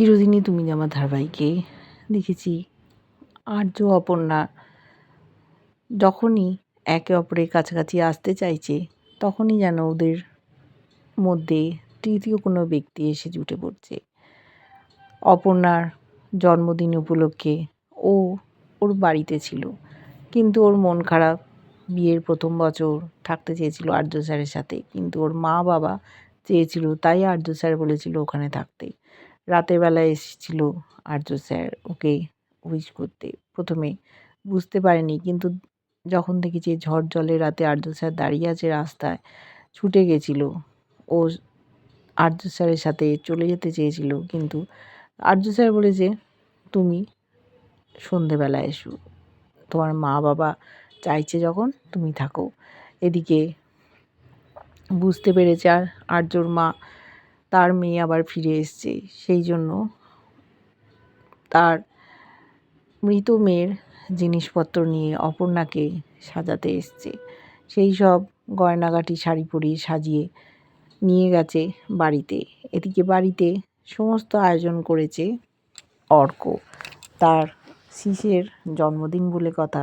চিরদিনই তুমি আমার ধারাবাহিকে দেখেছি আর্য অপর্ণা যখনই একে অপরের কাছাকাছি আসতে চাইছে, তখনই যেন ওদের মধ্যে তৃতীয় কোনো ব্যক্তি এসে জুটে পড়ছে। অপর্ণার জন্মদিন উপলক্ষে ও ওর বাড়িতে ছিল, কিন্তু ওর মন খারাপ। বিয়ের প্রথম বছর থাকতে চেয়েছিল আর্য স্যারের সাথে, কিন্তু ওর মা বাবা চেয়েছিল, তাই আর্য স্যার বলেছিল ওখানে থাকতে। রাতের বেলায় এসেছিল আর্য স্যার। ওকে উইশ করতে। প্রথমে বুঝতে পারেনি, কিন্তু যখন দেখেছি ঝড় জলে রাতে আর্য স্যার দাঁড়িয়ে আছে রাস্তায়, ছুটে গেছিল। ও আর্য স্যারের সাথে চলে যেতে চেয়েছিল, কিন্তু আর্য স্যার বলেছে তুমি সন্ধেবেলা এসো। তোমার মা বাবা চাইছে যখন তুমি থাকো। এদিকে বুঝতে পেরেছে আর আর্যর মা তার মেয়ে আবার ফিরে এসছে। সেই জন্য তার মৃত মেয়ের জিনিসপত্র নিয়ে অপর্ণাকে সাজাতে এসছে। সেই সব গয়নাগাটি, শাড়ি পরিয়ে সাজিয়ে নিয়ে গেছে বাড়িতে। এদিকে বাড়িতে সমস্ত আয়োজন করেছে অর্ক। তার শিশের জন্মদিন বলে কথা।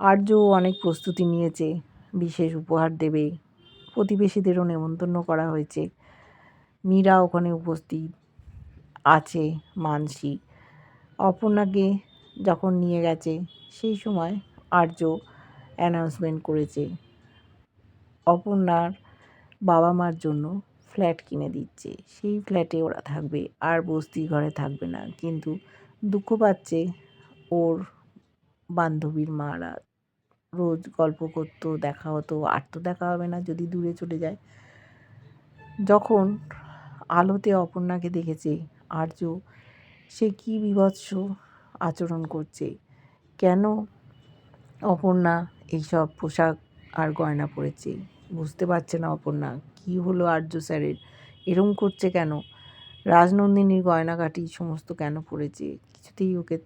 আর্যও অনেক প্রস্তুতি নিয়েছে। বিশেষ উপহার দেবে। প্রতিবেশীদেরও নেমন্তন্ন করা হয়েছে। মীরা ওখানে উপস্থিত আছে, মানসী। অপর্ণাকে যখন নিয়ে গেছে, সেই সময় আর্য অ্যানাউন্সমেন্ট করেছে। অপর্ণার বাবা মার জন্য ফ্ল্যাট কিনে দিচ্ছে। সেই ফ্ল্যাটে ওরা থাকবে, আর বস্তি ঘরে থাকবে না। কিন্তু দুঃখ পাচ্ছে ওর বান্ধবীর মারা। রোজ গল্প করতো, দেখা হতো, আর তো দেখা হবে না যদি দূরে চলে যায়। যখন আলোতে অপর্ণাকে দেখেছে। আর্য, সে কী বিভৎস আচরণ করছে? কেন অপর্ণা এইসব পোশাক আর গয়না পরেছে? বুঝতে পারছে না অপর্ণা, কী হলো আর্য স্যারের? এরম করছে কেন? রাজনন্দিনীর গয়নাগাটি সমস্ত কেন পড়েছে কিছুতেই ওকে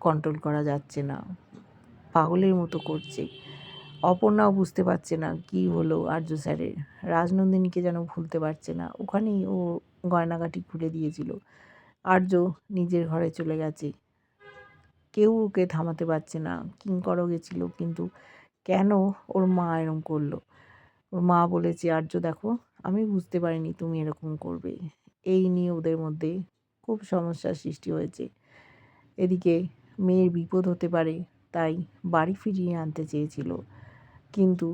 কন্ট্রোল করা যাচ্ছে না। পাগলের মতো করছে। অপর্ণাও বুঝতে পারছে না কি হলো আর্য স্যারের। রাজনন্দিনীকে যেন ভুলতে পারছে না। ওখানেই ও গয়নাগাটি খুলে দিয়েছিল। আর্য নিজের ঘরে চলে গেছে। কেউ ওকে থামাতে পারছে না। কিঙ্করও গেছিল, কিন্তু কেন ওর মা এরম করল? ওর মা বলেছে, আর্য, দেখো, আমি বুঝতে পারিনি তুমি এরকম করবে। এই নিয়ে ওদের মধ্যে খুব সমস্যার সৃষ্টি হয়েছে। এদিকে মেয়ের বিপদ হতে পারে, তাই বাড়ি ফিরিয়ে আনতে চেয়েছিল। কিন্তু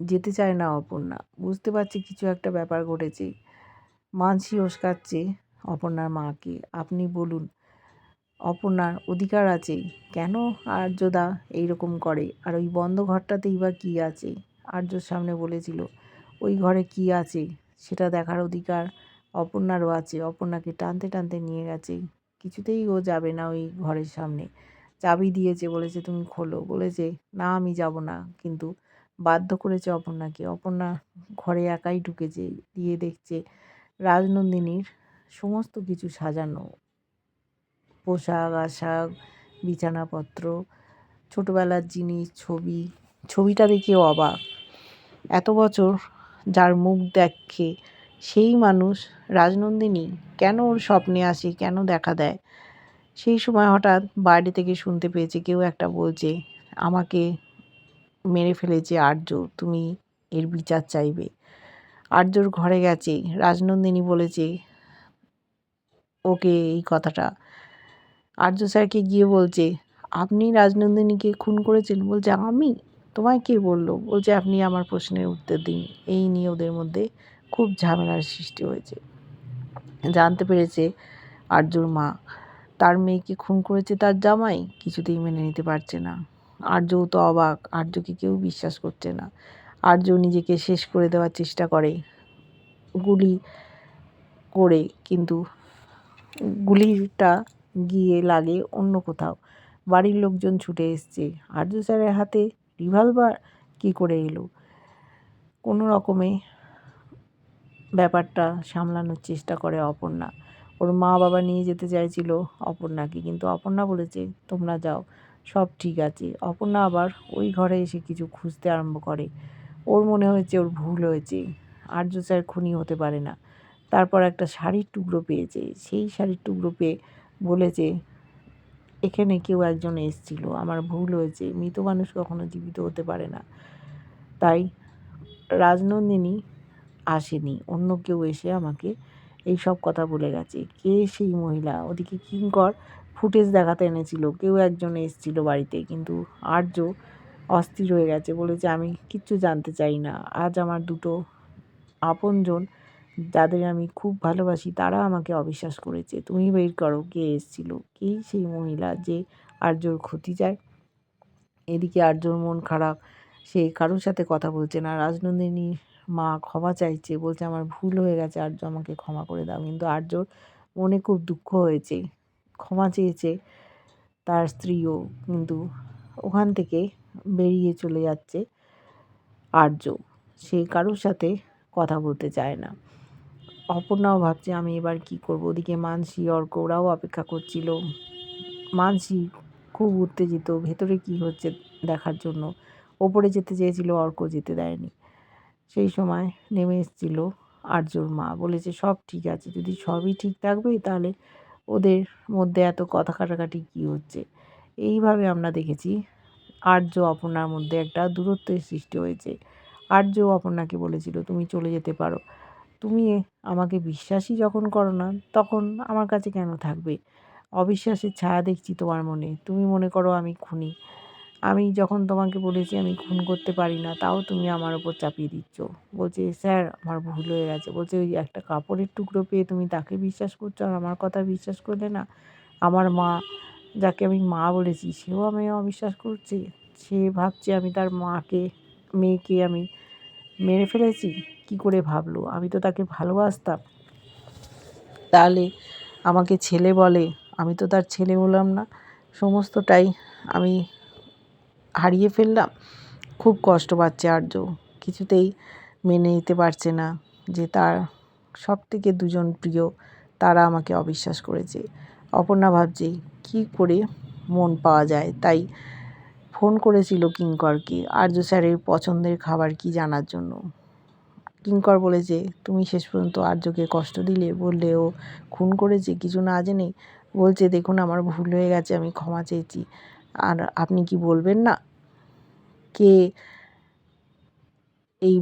যেতে চায় না অপর্ণা। বুঝতে পারছি কিছু একটা ব্যাপার ঘটেছে। মানসি ওস্কাচ্ছে অপর্ণার মাকে। আপনি বলুন, অপর্ণার অধিকার আছে? কেন আর্যদা এইরকম করে? আর ওই বন্ধ ঘরটাতেই বা কী আছে? আর্যর সামনে বলেছিল, ওই ঘরে কী আছে? সেটা দেখার অধিকার অপর্ণারও আছে। অপর্ণাকে টানতে টানতে নিয়ে গেছে। কিছুতেই ও যাবে না ওই ঘরের সামনে। চাবি দিয়েছে বলেছে তুমি খোলো। বলেছে না, আমি যাব না। কিন্তু বাধ্য করেছে অপর্ণাকে। অপর্ণা ঘরে একাই ঢুকেছে দিয়ে দেখছে রাজনন্দিনীর সমস্ত কিছু সাজানো। পোশাক, আশাক, বিছানাপত্র, ছোটোবেলার জিনিস, ছবি। ছবিটা দেখেও অবাক। এত বছর যার মুখ দেখে সেই মানুষ রাজনন্দিনী কেন ওর স্বপ্নে আসে, কেন দেখা দেয়? সেই সময় হঠাৎ বাইরে থেকে শুনতে পেয়েছে, কেউ একটা বলছে, আমাকে মেরে ফেলেছে আর্য তুমি এর বিচার চাইবে। আর্যর ঘরে গেছে, রাজনন্দিনী বলেছে, ওকে এই কথাটা। আর্য স্যারকে গিয়ে বলছে, আপনি রাজনন্দিনীকে খুন করেছেন? বলছে, আমি? তোমায় কে বলল? বলছে, আপনি আমার প্রশ্নের উত্তর দিন। এই নিয়ে ওদের মধ্যে খুব ঝামেলার সৃষ্টি হয়েছে। জানতে পেরেছে আর্যর মা তার মেয়েকে খুন করেছে তার জামাই কিছুতেই মেনে নিতে পারছে না। আর্যও তো অবাক, আর্যকে কেউ বিশ্বাস করছে না। আর্য নিজেকে শেষ করে দেওয়ার চেষ্টা করে, গুলি করে, কিন্তু গুলিটা গিয়ে লাগে অন্য কোথাও। বাড়ির লোকজন ছুটে এসছে। আর্য স্যারের হাতে রিভলভার কী করে এলো? কোনো রকমে ব্যাপারটা সামলানোর চেষ্টা করে অপর্ণা। ওর মা বাবা নিয়ে যেতে চাইছিল অপর্ণাকে, কিন্তু অপর্ণা বলেছে, তোমরা যাও, সব ঠিক আছে। অপর্ণা আবার ওই ঘরে এসে কিছু খুঁজতে আরম্ভ করে। ওর মনে হয়েছে ওর ভুল হয়েছে, আর্য স্যার খুনি হতে পারে না। তারপর একটা শাড়ির টুকরো পেয়েছে, সেই শাড়ির টুকরো পেয়ে বলেছে, এখানে কেউ একজন এসছিল, আমার ভুল হয়েছে, মৃত মানুষ কখনো জীবিত হতে পারে না। তাই রাজনন্দিনী আসেনি, অন্য কেউ এসে আমাকে এই সব কথা বলে গেছে। কে সেই মহিলা? ওদিকে কিঙ্কর ফুটেজ দেখাতে এনেছিল। কেউ একজন এসছিল বাড়িতে, কিন্তু আর্য অস্থির হয়ে গেছে। বলেছে, আমি কিচ্ছু জানতে চাই না। আজ আমার দুটো আপনজন যাদের আমি খুব ভালোবাসি তারা আমাকে অবিশ্বাস করেছে। তুমি বের করো, কে এসছিল? কে সেই মহিলা যে আর্যর ক্ষতি চায়? এদিকে আর্যর মন খারাপ। সে কারোর সাথে কথা বলছে না। রাজনন্দিনী মা ক্ষমা চাইছে, বলছে, আমার ভুল হয়ে গেছে, আর্য আমাকে ক্ষমা করে দাও। কিন্তু আর্যর মনে খুব দুঃখ হয়েছে, ক্ষমা চেয়েছে তার স্ত্রীও। কিন্তু ওখান থেকে বেরিয়ে চলে যাচ্ছে আর্য। সে কারোর সাথে কথা বলতে চায় না। অপর্ণাও ভাবছে, আমি এবার কি করব? ওদিকে মানসি অর্ক ওরাও অপেক্ষা করছিল। মানসি খুব উত্তেজিত, ভেতরে কি হচ্ছে দেখার জন্য? ওপরে যেতে চেয়েছিল, অর্ক যেতে দেয়নি। সেই সময় নেমে এসেছিল আর্যর মা। বলেছে, সব ঠিক আছে, যদি সবই ঠিক থাকবে তাহলে ওদের মধ্যে এত কথা কাটাকাটি কী হচ্ছে? এইভাবে আমরা দেখেছি আর্য অপর্ণার মধ্যে একটা দূরত্বের সৃষ্টি হয়েছে। আর্য অপর্ণাকে বলেছিল, তুমি চলে যেতে পারো। তুমি আমাকে বিশ্বাসই যখন করো না, তখন আমার কাছে কেন থাকবে? অবিশ্বাসের ছায়া দেখছি তোমার মনে। তুমি মনে করো আমি খুনি। আমি যখন তোমাকে বলেছি আমি খুন করতে পারি না, তাও তুমি আমার ওপর চাপিয়ে দিচ্ছ। বলছে, স্যার, আমার ভুল হয়ে গেছে। বলছে, ওই একটা কাপড়ের টুকরো পেয়ে তুমি তাকে বিশ্বাস করছ আর আমার কথা বিশ্বাস করলে না? আমার মা, যাকে আমি মা বলেছি, সেও আমি অবিশ্বাস করছে। সে ভাবছে আমি তার মাকে, মেয়েকে আমি মেরে ফেলেছি? কি করে ভাবলো? আমি তো তাকে ভালোবাসতাম। তাহলে আমাকে ছেলে বলে, আমি তো তার ছেলে বললাম না। সমস্তটাই আমি হারিয়ে ফেললাম। খুব কষ্ট পাচ্ছে আর্য। কিছুতেই মেনে নিতে পারছে না যে তার সব থেকে দুজন প্রিয়, তারা আমাকে অবিশ্বাস করেছে। অপর্ণা ভাবছে, কী করে মন পাওয়া যায়? তাই ফোন করেছিল কিঙ্করকে, আর্য স্যারের পছন্দের খাবার কি জানার জন্য? কিঙ্কর বলেছে, তুমি শেষ পর্যন্ত আর্যকে কষ্ট দিলে, বললে ও খুন করেছে, কিছু না জেনে বলছে, দেখুন, আমার ভুল হয়ে গেছে, আমি ক্ষমা চেয়েছি আর আপনি কি বলবেন না? কে এই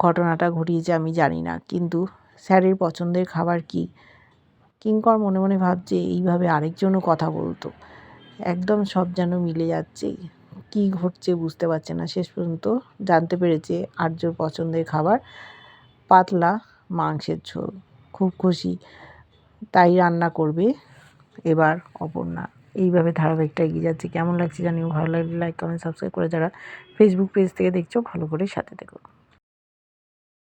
ঘটনাটা ঘটিয়েছে আমি জানি না। কিন্তু স্যারের পছন্দের খাবার কি? কিঙ্কর মনে মনে ভাবছে এইভাবে আরেকজনও কথা বলতো। একদম সব যেন মিলে যাচ্ছে। কি ঘটছে বুঝতে পারছে না। শেষ পর্যন্ত জানতে পেরেছে আর্যর পছন্দের খাবার পাতলা মাংসের ঝোল। খুব খুশি। তাই রান্না করবে এবার অপর্ণা। এইভাবে ধারাবাহিকটা এগিয়ে যাচ্ছে। কেমন লাগছে জানিও? ভালো লাগলে লাইক কমেন্ট সাবস্ক্রাইব করে যারা ফেসবুক পেজ থেকে দেখছ, ভালো করে সাথে দেখো